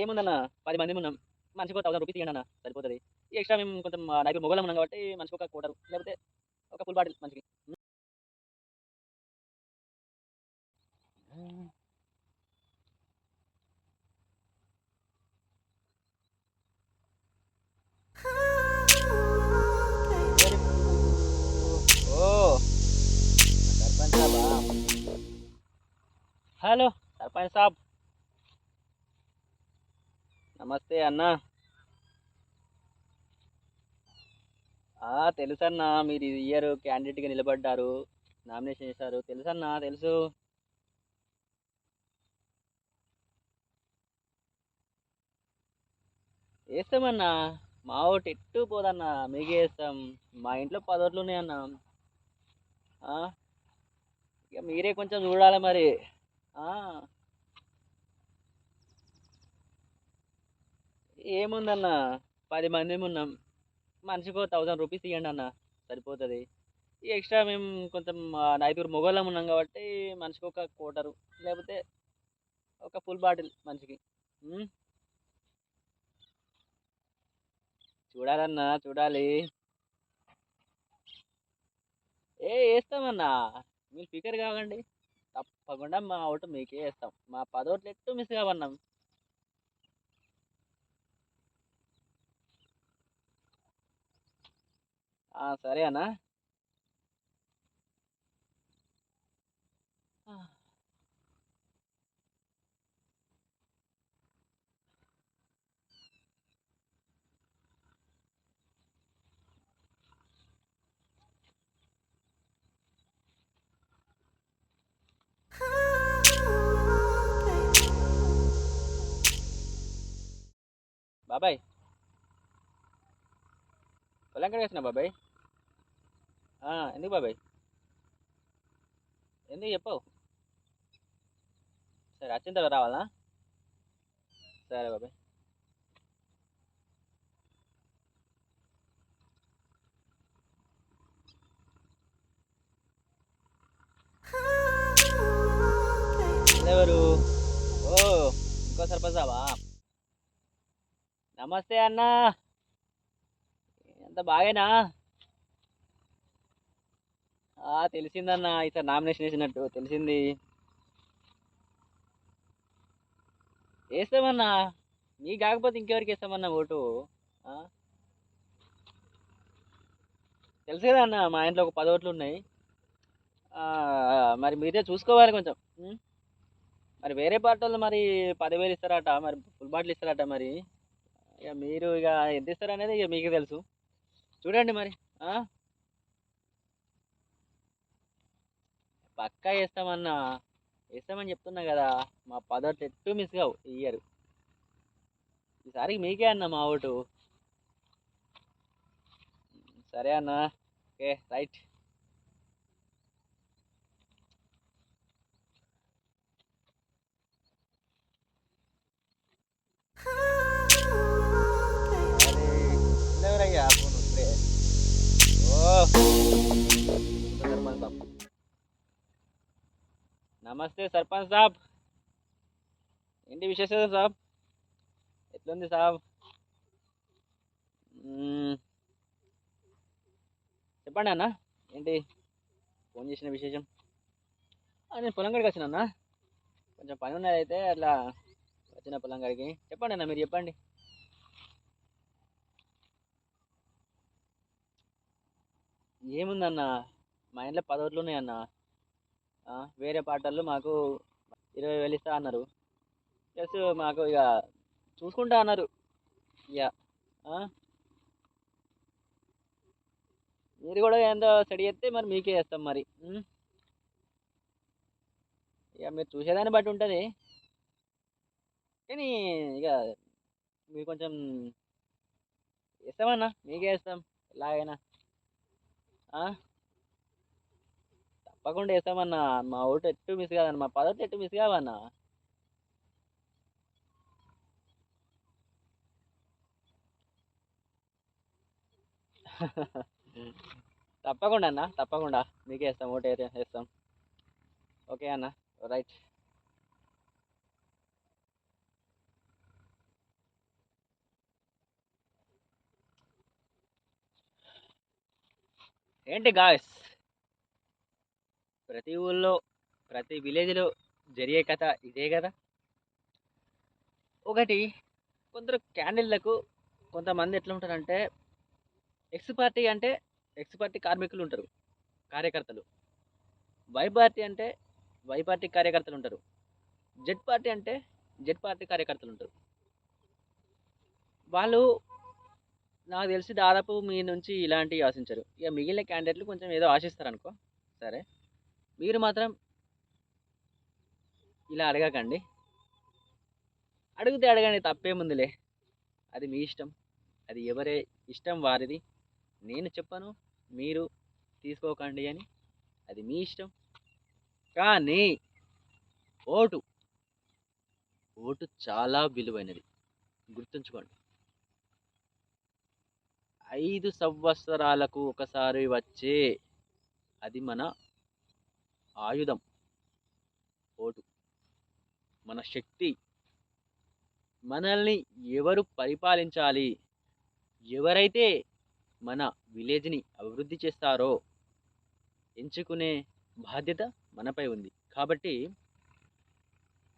ఏముందన్న? పది మంది ఉన్నాం. మనిషికి ఒక థౌసండ్ రూపీస్ ఇవ్వండి అన్న సరిపోతుంది. ఎక్స్ట్రా మేము కొంచెం నైపు మొగలం ఉన్నాం కాబట్టి మనిషికి ఒక కోటరు లేకపోతే ఒక ఫుల్ బాటిల్ మనిషికి. హలో సర్పంచ్ సాబ్. నమస్తే అన్న. తెలుసన్నా మీరు ఈ ఇయర్ క్యాండిడేట్గా నిలబడ్డారు నామినేషన్ చేశారు. తెలుసన్నా తెలుసు? వేస్తామన్నా మా ఓటు ఎట్టు పోదన్నా? మీకే వేస్తాం మా ఇంట్లో పదోట్లు ఉన్నాయన్నా. ఇక మీరే కొంచెం చూడాలి మరి. ఏముందన్నా? పది మంది ఉన్నాం మనిషికి థౌజండ్ రూపీస్ ఇవ్వండి అన్న సరిపోతుంది ఎక్స్ట్రా మేము కొంచెం ఆ, మొగోళ్ళం ఉన్నాం కాబట్టి మనిషికి ఒక కోటరు. లేకపోతే ఒక ఫుల్ బాటిల్ మనిషికి. చూడాలన్నా చూడాలి. ఏ వేస్తామన్నా మీరు స్పీకర్ కావండి. తప్పకుండా మా ఓటు మీకే వేస్తాం. మా పదోట్లు ఎట్టు మిస్ కావన్నాం. సరే అన్నా ఆ. బాబాయ్. పొలం కడ వేసిన బాబాయ్? ఆ, ఎందుకు బాబాయ్? ఎందుకు చెప్పవు? సరే వచ్చిన తర్వాత రావాలా? సరే బాబాయ్. ఎవరు? ఓ ఇంకో సర్పంచావా నమస్తే అన్న. ఎంత బాగేనా? తెలిసిందన్న ఇతను నామినేషన్ వేసినట్టు తెలిసింది. వేస్తామన్నా నీ కాకపోతే ఇంకెవరికి వేస్తామన్నా ఓటు? తెలుసు కదా అన్న మా ఇంట్లో ఒక పది ఓట్లు ఉన్నాయి. మరి మీరే చూసుకోవాలి కొంచెం. మరి వేరే పార్టీ వాళ్ళు మరి పదివేలు ఇస్తారట మరి ఫుల్ బాటిల్ ఇస్తారట మరి. ఇక మీరు ఇక ఎంత ఇస్తారు అనేది ఇక మీకు తెలుసు. చూడండి మరి పక్కా వేస్తామన్నా వేస్తామని చెప్తున్నా కదా మా పదోట్లు ఎట్టు మిస్ కావు ఈ ఇయర్ ఈసారికి మీకే అన్న మా ఓటు. సరే అన్న. Okay right. నమస్తే సర్పంచ్ సాబ్. ఏంటి విశేషాలు సాబ్? ఎట్లుంది సాబ్? చెప్పండి అన్న ఏంటి? ఫోన్ చేసిన విశేషం. నేను పొలం కాడికి వచ్చిన అన్న. కొంచెం పని ఉన్నది అయితే అట్లా వచ్చిన పొలం కాడికి. చెప్పండి అన్న మీరు చెప్పండి. ఏముందన్న? మా ఇంట్లో పదవులు ఉన్నాయన్నా ఉన్నాయన్న. వేరే పాటల్లో మాకు ఇరవై వేలు ఇస్తా అన్నారు. ప్లస్ మాకు ఇక చూసుకుంటా అన్నారు. ఇక మీరు కూడా ఏందో స్టడీ చేస్తే మరి మీకే వేస్తాం మరి ఇక మీరు చూసేదాన్ని బట్టి ఉంటుంది. కానీ ఇక మీరు కొంచెం ఇస్తామన్నా మీకే వేస్తాం ఎలాగైనా. తప్పకుండా వేస్తామన్నా మా ఓటు ఎట్టు మిస్ కాదన్న మా పదవి ఎట్టు మిస్ కావన్నా? తప్పకుండా అన్న తప్పకుండా. మీకే వేస్తాం ఓటు వేస్తాం. ఓకే అన్న రైట్. ఏంటి గాయస్? ప్రతి ఊళ్ళో ప్రతి విలేజ్లో జరిగే కథ ఇదే కదా? ఒకటి కొందరు క్యాండిల్లకు కొంతమంది ఎట్లా ఉంటారంటే ఎక్స్ పార్టీ అంటే ఎక్స్ పార్టీ కార్మికులు ఉంటారు కార్యకర్తలు. వై పార్టీ అంటే వై పార్టీ కార్యకర్తలు ఉంటారు. జెడ్ పార్టీ అంటే జెడ్ పార్టీ కార్యకర్తలు ఉంటారు. వాళ్ళు నాకు తెలిసి దాదాపు మీ నుంచి ఇలాంటివి ఆశించరు. ఇక మిగిలిన క్యాండిడేట్లు కొంచెం ఏదో ఆశిస్తారు అనుకో సరే. మీరు మాత్రం ఇలా అడగకండి. అడిగితే అడగండి తప్పేముందిలే. అది మీ ఇష్టం. అది ఎవరే ఇష్టం వారిది. నేను చెప్పను మీరు తీసుకోకండి అని. అది మీ ఇష్టం. కానీ ఓటు ఓటు చాలా విలువైనది. గుర్తుంచుకోండి. ఐదు సంవత్సరాలకు ఒకసారి వచ్చే అది మన ఆయుధం ఓటు. మన శక్తి మనల్ని ఎవరు పరిపాలించాలి? ఎవరైతే మన విలేజ్ని అభివృద్ధి చేస్తారో ఎంచుకునే బాధ్యత మనపై ఉంది. కాబట్టి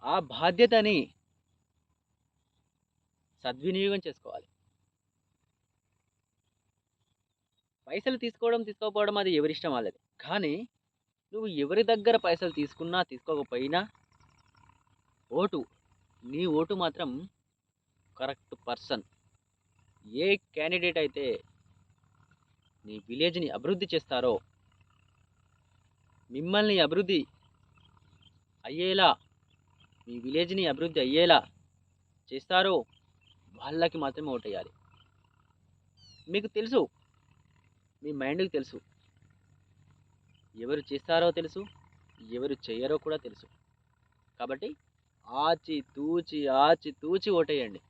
ఆ బాధ్యతని సద్వినియోగం చేసుకోవాలి. పైసలు తీసుకోవడం తీసుకోకపోవడం అది ఎవరిష్టం వాళ్ళది. కానీ నువ్వు ఎవరి దగ్గర పైసలు తీసుకున్నా తీసుకోకపోయినా ఓటు నీ ఓటు మాత్రం కరెక్ట్ పర్సన్. ఏ క్యాండిడేట్ అయితే నీ విలేజ్ని అభివృద్ధి చేస్తారో మిమ్మల్ని అభివృద్ధి అయ్యేలా మీ విలేజ్ని అభివృద్ధి అయ్యేలా చేస్తారో వాళ్ళకి మాత్రమే ఓటేయాలి. మీకు తెలుసు మీ మైండ్కి తెలుసు. ఎవరు చేస్తారో తెలుసు ఎవరు చేయరో కూడా తెలుసు. కాబట్టి ఆచి తూచి ఆచి తూచి ఓటేయండి.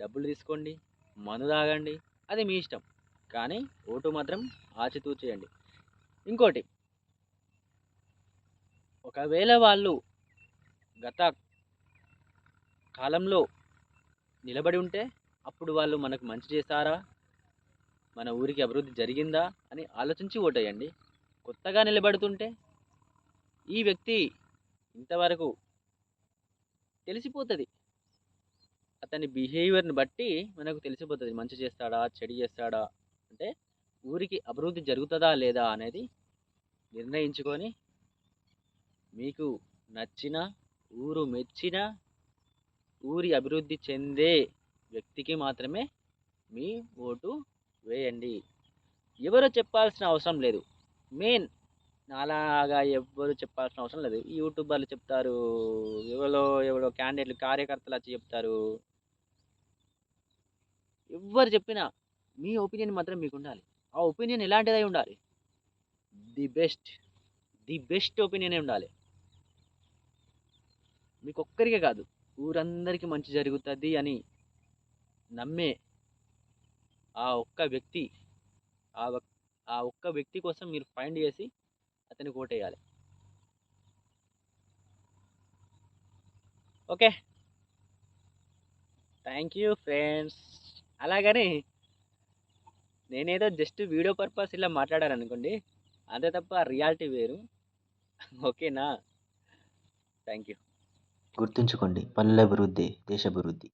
డబ్బులు తీసుకోండి మందు తాగండి అది మీ ఇష్టం. కానీ ఓటు మాత్రం ఆచి తూచేయండి. ఇంకోటి ఒకవేళ వాళ్ళు గత కాలంలో నిలబడి ఉంటే అప్పుడు వాళ్ళు మనకు మంచి చేస్తారా? మన ఊరికి అభివృద్ధి జరిగిందా అని ఆలోచించి ఓటేయండి. కొత్తగా నిలబడుతుంటే ఈ వ్యక్తి ఇంతవరకు తెలిసిపోతుంది. అతని బిహేవియర్ని బట్టి మనకు తెలిసిపోతుంది. మంచి చేస్తాడా చెడు చేస్తాడా అంటే ఊరికి అభివృద్ధి జరుగుతుందా లేదా అనేది నిర్ణయించుకొని మీకు నచ్చిన ఊరు మెచ్చిన ఊరి అభివృద్ధి చెందే వ్యక్తికి మాత్రమే మీ ఓటు వేయండి. ఎవరు చెప్పాల్సిన అవసరం లేదు. మెయిన్ నాలాగా ఎవ్వరు చెప్పాల్సిన అవసరం లేదు. ఈ యూట్యూబర్లు చెప్తారు ఎవరో ఎవరో క్యాండిడేట్లు కార్యకర్తలు వచ్చి చెప్తారు. ఎవ్వరు చెప్పినా మీ ఒపీనియన్ మాత్రం మీకు ఉండాలి. ఆ ఒపీనియన్ ఎలాంటిదై ఉండాలి. The best the best opinion ఉండాలి. మీకు ఒక్కరికే కాదు ఊరందరికీ మంచి జరుగుతుంది అని నమ్మే ఆ ఒక్క వ్యక్తి ఆ ఆ ఒక్క వ్యక్తి కోసం మీరు ఫైండ్ చేసి అతనికి ఓటేయాలి ఓకే? Thank you friends. అలాగని నేనేదో జస్ట్ వీడియో పర్పస్ ఇలా మాట్లాడాను అనుకోండి అంతే తప్ప రియాలిటీ వేరు. ఓకేనా? Thank you. గుర్తుంచుకోండి పల్లె అభివృద్ధి దేశ అభివృద్ధి.